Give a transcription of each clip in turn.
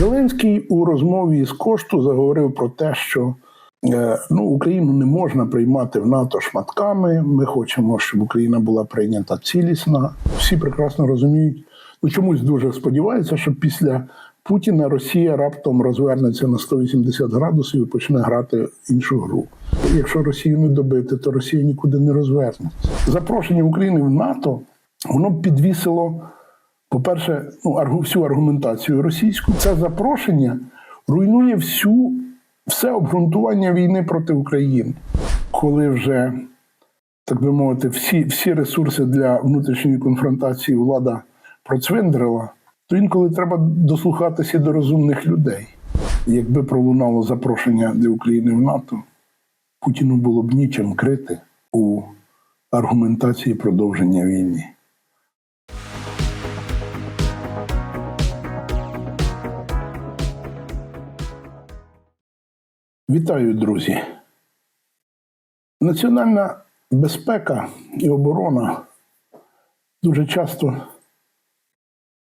Зеленський у розмові з кошту заговорив про те, що е, ну, Україну не можна приймати в НАТО шматками. Ми хочемо, щоб Україна була прийнята цілісна. Всі прекрасно розуміють, ну чомусь дуже сподіваються, що після Путіна Росія раптом розвернеться на 180 градусів і почне грати іншу гру. Якщо Росію не добити, то Росія нікуди не розвернеться. Запрошення України в НАТО воно підвісило. По-перше, ну, аргу- всю аргументацію російську. Це запрошення руйнує всю, все обґрунтування війни проти України. Коли вже, так би мовити, всі, всі ресурси для внутрішньої конфронтації влада процвиндрила, то інколи треба дослухатися до розумних людей. Якби пролунало запрошення для України в НАТО, Путіну було б нічим крити у аргументації продовження війни. Вітаю, друзі. Національна безпека і оборона дуже часто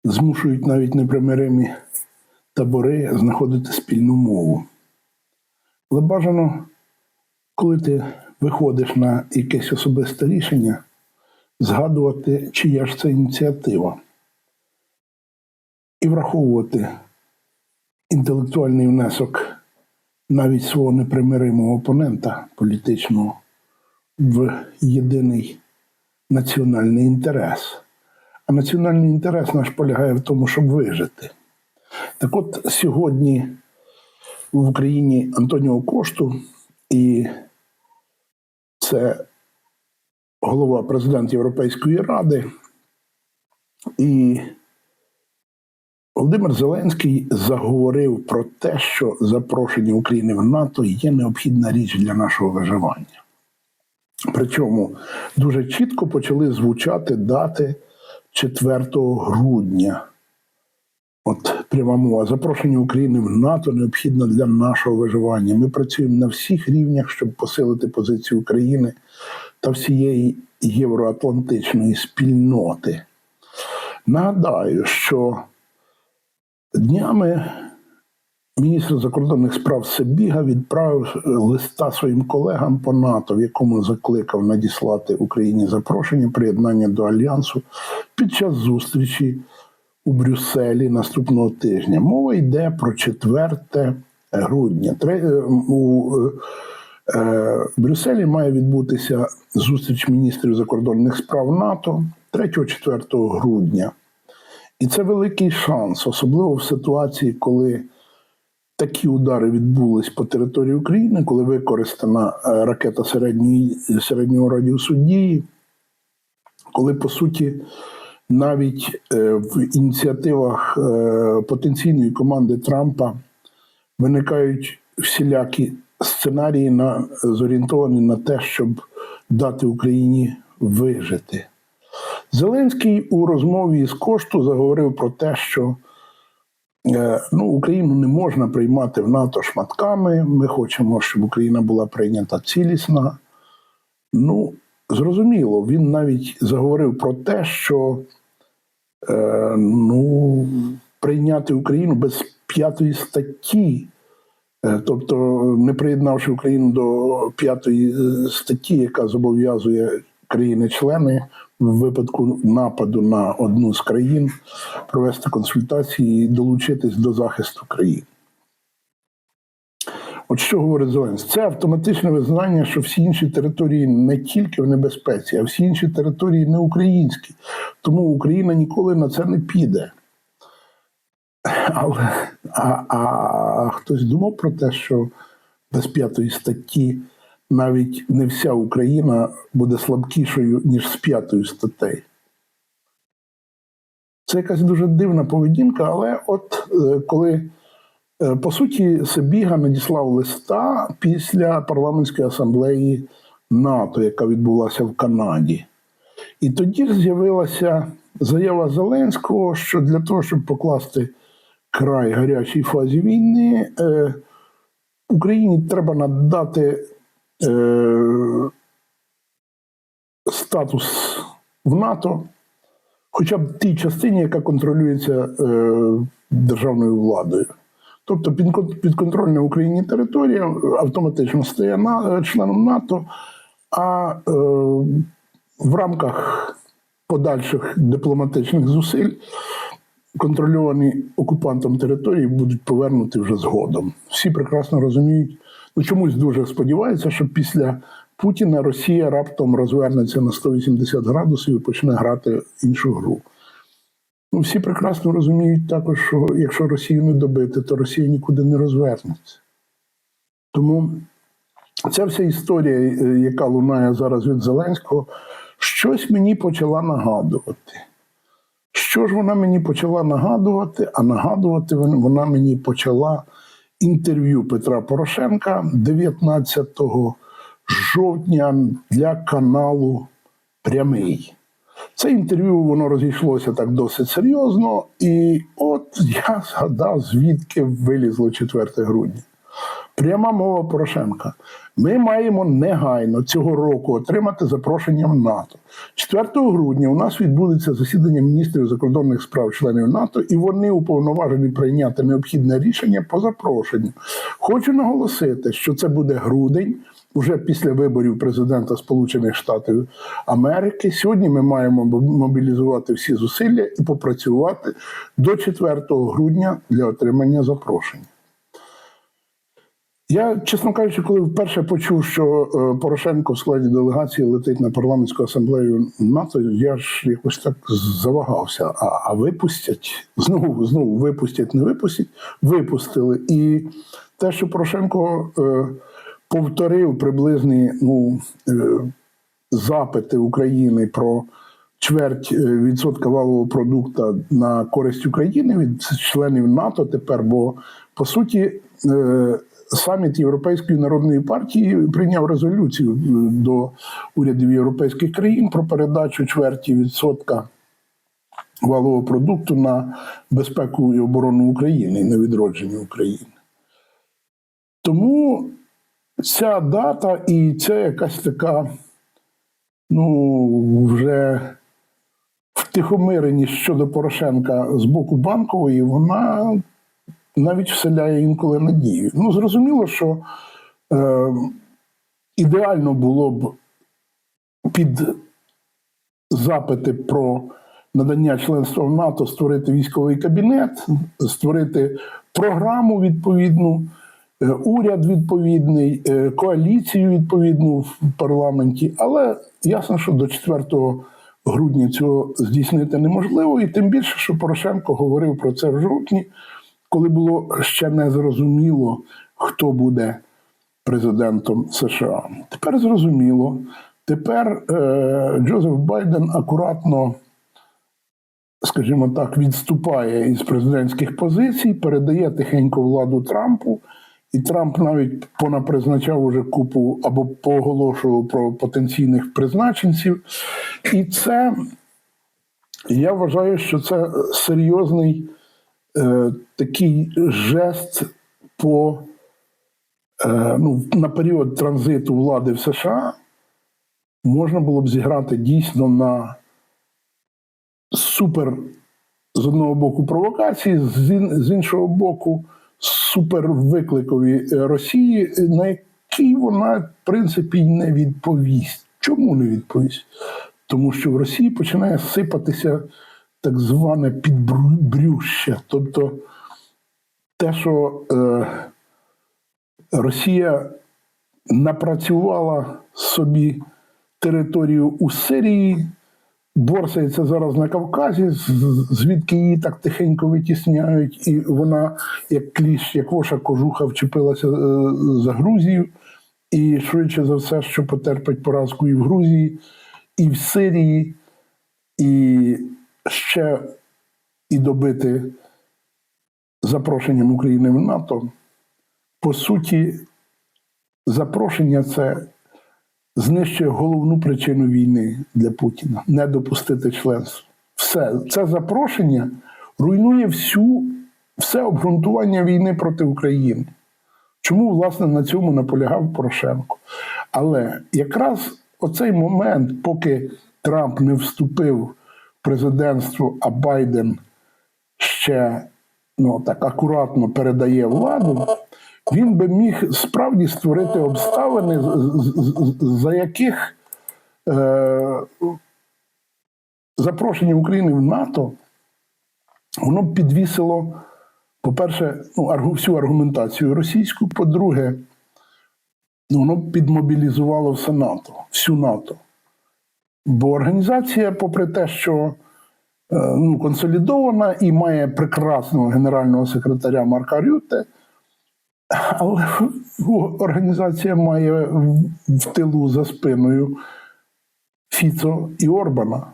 змушують навіть непримиримі табори знаходити спільну мову. Але бажано, коли ти виходиш на якесь особисте рішення, згадувати, чия ж це ініціатива, і враховувати інтелектуальний внесок навіть свого непримиримого опонента політичного в єдиний національний інтерес. А національний інтерес наш полягає в тому, щоб вижити. Так от сьогодні в Україні Антоніо Кошту, і це голова президент Європейської ради, і Володимир Зеленський заговорив про те, що запрошення України в НАТО є необхідна річ для нашого виживання. Причому дуже чітко почали звучати дати 4 грудня. От пряма мова. Запрошення України в НАТО необхідно для нашого виживання. Ми працюємо на всіх рівнях, щоб посилити позицію України та всієї євроатлантичної спільноти. Нагадаю, що Днями міністр закордонних справ Себіга відправив листа своїм колегам по НАТО, в якому закликав надіслати Україні запрошення приєднання до альянсу під час зустрічі у Брюсселі наступного тижня. Мова йде про 4 грудня. Е, У е, Брюсселі має відбутися зустріч міністрів закордонних справ НАТО 3-4 грудня. І це великий шанс, особливо в ситуації, коли такі удари відбулись по території України, коли використана е, ракета середньої, середнього радіусу дії, коли по суті навіть е, в ініціативах е, потенційної команди Трампа виникають всілякі сценарії, на, зорієнтовані на те, щоб дати Україні вижити. Зеленський у розмові з кошту заговорив про те, що е, ну, Україну не можна приймати в НАТО шматками. Ми хочемо, щоб Україна була прийнята цілісна. Ну, зрозуміло, він навіть заговорив про те, що е, ну, прийняти Україну без п'ятої статті. Е, Тобто, не приєднавши Україну до п'ятої статті, яка зобов'язує країни-члени в випадку нападу на одну з країн провести консультації і долучитись до захисту країн. От що говорить Зеленський? Це автоматичне визнання, що всі інші території не тільки в небезпеці, а всі інші території не українські. Тому Україна ніколи на це не піде. Але а, а хтось думав про те, що без п'ятої статті навіть не вся Україна буде слабкішою, ніж з п'ятою статтею. Це якась дуже дивна поведінка, але от е, коли е, по суті Себіга надіслав листа після парламентської асамблеї НАТО, яка відбулася в Канаді. І тоді з'явилася заява Зеленського, що для того, щоб покласти край гарячій фазі війни, е, Україні треба надати е, статус в НАТО, хоча б тій частині, яка контролюється е, державною владою. Тобто підконтрольна Україні територія автоматично стає членом НАТО, а е, в рамках подальших дипломатичних зусиль контрольовані окупантом території будуть повернуті вже згодом. Всі прекрасно розуміють, чомусь дуже сподіваються, що після Путіна Росія раптом розвернеться на 180 градусів і почне грати іншу гру. Ну, всі прекрасно розуміють також, що якщо Росію не добити, то Росія нікуди не розвернеться. Тому ця вся історія, е, яка лунає зараз від Зеленського, щось мені почала нагадувати. Що ж вона мені почала нагадувати? А нагадувати вона мені почала інтерв'ю Петра Порошенка 19 жовтня для каналу Прямий. Це інтерв'ю воно розійшлося так досить серйозно, і от я згадав, звідки вилізло 4 грудня. Пряма мова Порошенка. Ми маємо негайно цього року отримати запрошення в НАТО. 4 грудня у нас відбудеться засідання міністрів закордонних справ членів НАТО, і вони уповноважені прийняти необхідне рішення по запрошенню. Хочу наголосити, що це буде грудень. Уже після виборів президента Сполучених Штатів Америки сьогодні ми маємо мобілізувати всі зусилля і попрацювати до 4 грудня для отримання запрошення. Я, чесно кажучи, коли вперше почув, що е, Порошенко в складі делегації летить на парламентську асамблею НАТО, я ж якось так завагався. А, а випустять знову, знову випустять, не випустять, випустили. І те, що Порошенко е, повторив приблизні ну, е, запити України про чверть е, відсотка валового продукту на користь України від членів НАТО тепер, бо по суті. е, Саміт Європейської народної партії прийняв резолюцію е, до урядів європейських країн про передачу чверті відсотка валового продукту на безпеку і оборону України і на відродження України. Тому ця дата і це якась така, ну, вже втихомиреність щодо Порошенка з боку банкової, вона навіть вселяє інколи надію. Ну, зрозуміло, що е, ідеально було б під запити про надання членства в НАТО створити військовий кабінет, створити програму відповідну, е, уряд відповідний, е, коаліцію відповідну в парламенті. Але ясно, що до 4 грудня цього здійснити неможливо, і тим більше, що Порошенко говорив про це в жовтні коли було ще не зрозуміло, хто буде президентом США. Тепер зрозуміло. Тепер е, Джозеф Байден акуратно, скажімо так, відступає із президентських позицій, передає тихенько владу Трампу. І Трамп навіть понапризначав уже купу або пооголошував про потенційних призначенців. І це я вважаю, що це серйозний е, такий жест по е, ну, на період транзиту влади в США можна було б зіграти дійсно на супер з одного боку провокації, з, ін- з іншого боку, супер викликові е, Росії, на які вона, в принципі, не відповість. Чому не відповість? Тому що в Росії починає сипатися так зване підбрюща. Тобто те, що е, Росія напрацювала собі територію у Сирії, борсається зараз на Кавказі, звідки її так тихенько витісняють, і вона, як кліщ, як воша кожуха, вчепилася е, за Грузію, і швидше за все, що потерпить поразку і в Грузії, і в Сирії, і ще і добити запрошенням України в НАТО. По суті, запрошення це знищує головну причину війни для Путіна не допустити членства. Все, це запрошення руйнує всю, все обґрунтування війни проти України. Чому, власне, на цьому наполягав Порошенко? Але якраз оцей момент, поки Трамп не вступив в президентство, а Байден ще ну, так акуратно передає владу, він би міг справді створити обставини, за яких е, запрошення України в НАТО воно б підвісило, по-перше, ну, всю аргументацію російську, по-друге, ну, воно б підмобілізувало все НАТО, всю НАТО. Бо організація, попри те, що е, ну, консолідована і має прекрасного генерального секретаря Марка Рюте, але організація має в- тилу за спиною Фіцо і Орбана.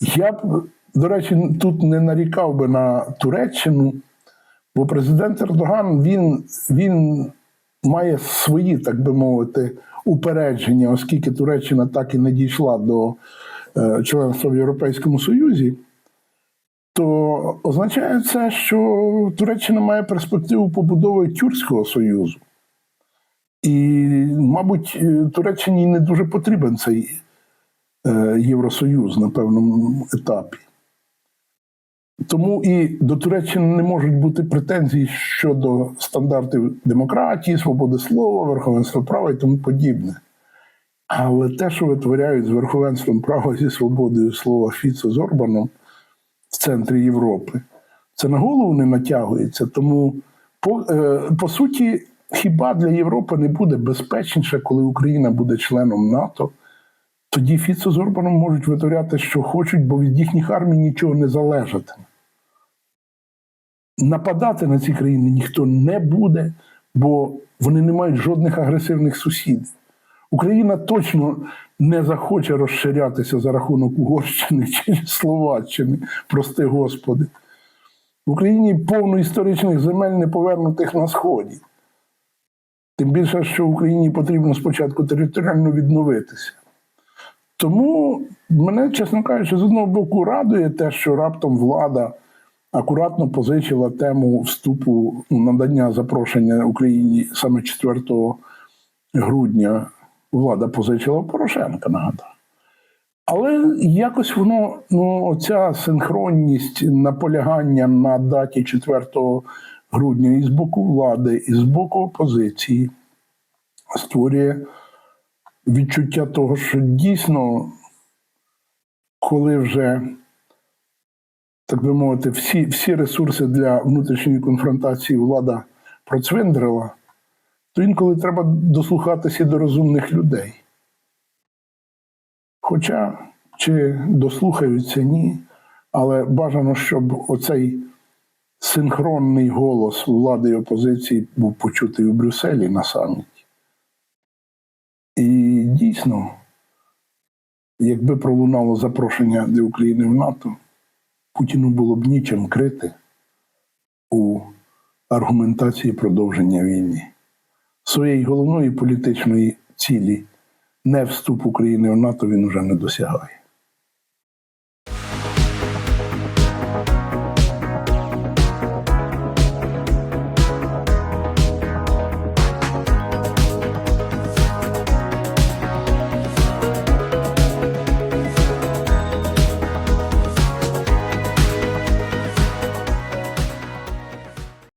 Я б, до речі, тут не нарікав би на Туреччину, бо президент Ердоган він, він має свої, так би мовити, упередження, оскільки Туреччина так і не дійшла до е, членства в Європейському Союзі, то означає це, що Туреччина має перспективу побудови Тюркського Союзу. І, мабуть, е, Туреччині не дуже потрібен цей е, Євросоюз на певному етапі. Тому і до Туреччини не можуть бути претензій щодо стандартів демократії, свободи слова, верховенства права і тому подібне. Але те, що витворяють з верховенством права зі свободою слова Фіцо з Орбаном в центрі Європи, це на голову не натягується. Тому, по, е, по суті, хіба для Європи не буде безпечніше, коли Україна буде членом НАТО? Тоді Фіцо з Орбаном можуть витворяти, що хочуть, бо від їхніх армій нічого не залежатиме. Нападати на ці країни ніхто не буде, бо вони не мають жодних агресивних сусідів. Україна точно не захоче розширятися за рахунок Угорщини чи Словаччини, прости Господи. В Україні повно історичних земель не повернутих на Сході. Тим більше, що Україні потрібно спочатку територіально відновитися. Тому мене, чесно кажучи, з одного боку радує те, що раптом влада акуратно позичила тему вступу ну, надання запрошення Україні саме 4 грудня. Влада позичила Порошенка, нагадаю. Але якось воно, ну, оця синхронність наполягання на даті 4 грудня і з боку влади, і з боку опозиції створює відчуття того, що дійсно, коли вже, так би мовити, всі, всі ресурси для внутрішньої конфронтації влада процвиндрила, то інколи треба дослухатися до розумних людей. Хоча чи дослухаються, ні, але бажано, щоб оцей синхронний голос влади і опозиції був почутий у Брюсселі на саміті. І дійсно, якби пролунало запрошення для України в НАТО, Путіну було б нічим крити у аргументації продовження війни. Своєї головної політичної цілі не вступ України в НАТО він уже не досягає.